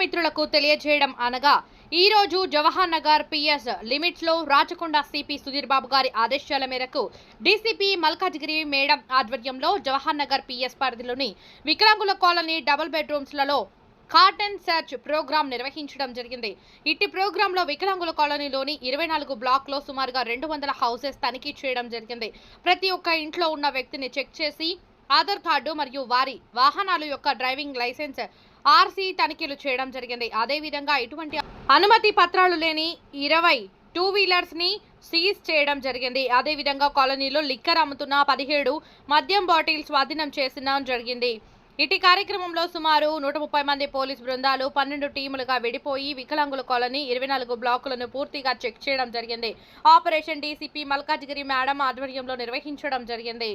మిత్రులకు తెలియజేయడం అనగా ఈ రోజు జవహర్ నగర్ పిఎస్ లిమిట్స్లో రాచకొండ సిపి సుధీర్ బాబు గారి ఆదేశాల మేరకు డీసీపీ మల్కాజ్గిరి మేడం ఆధ్వర్యంలో జవహర్ నగర్ పిఎస్ పరిధిలోని వికలాంగుల కాలనీ డబుల్ బెడ్రూమ్స్లలో కార్టన్ సెర్చ్ ప్రోగ్రాం నిర్వహించడం జరిగింది. ఇట్టి ప్రోగ్రాంలో వికలాంగుల కాలనీలోని ఇరవై నాలుగు బ్లాక్లో సుమారుగా రెండు వందల హౌసెస్ తనిఖీ చేయడం జరిగింది. ప్రతి ఒక్క ఇంట్లో ఉన్న వ్యక్తిని చెక్ చేసి ఆధార్ కార్డు మరియు వారి వాహనాల యొక్క డ్రైవింగ్ లైసెన్స్ ఆర్సీ తనిఖీలు చేయడం జరిగింది. అదేవిధంగా ఇటువంటి అనుమతి పత్రాలు లేని ఇరవై టూ వీలర్స్ని సీజ్ చేయడం జరిగింది. అదేవిధంగా కాలనీలో లిక్కర్ అమ్ముతున్న పదిహేడు మద్యం బాటిల్ స్వాధీనం చేసిన జరిగింది. ఇటీ కార్యక్రమంలో సుమారు నూట ముప్పై మంది పోలీస్ బృందాలు పన్నెండు టీములుగా విడిపోయి వికలాంగుల కాలనీ ఇరవై నాలుగు బ్లాకులను పూర్తిగా చెక్ చేయడం జరిగింది. ఆపరేషన్ డీసీపీ మల్కాజ్గిరి మేడం ఆధ్వర్యంలో నిర్వహించడం జరిగింది.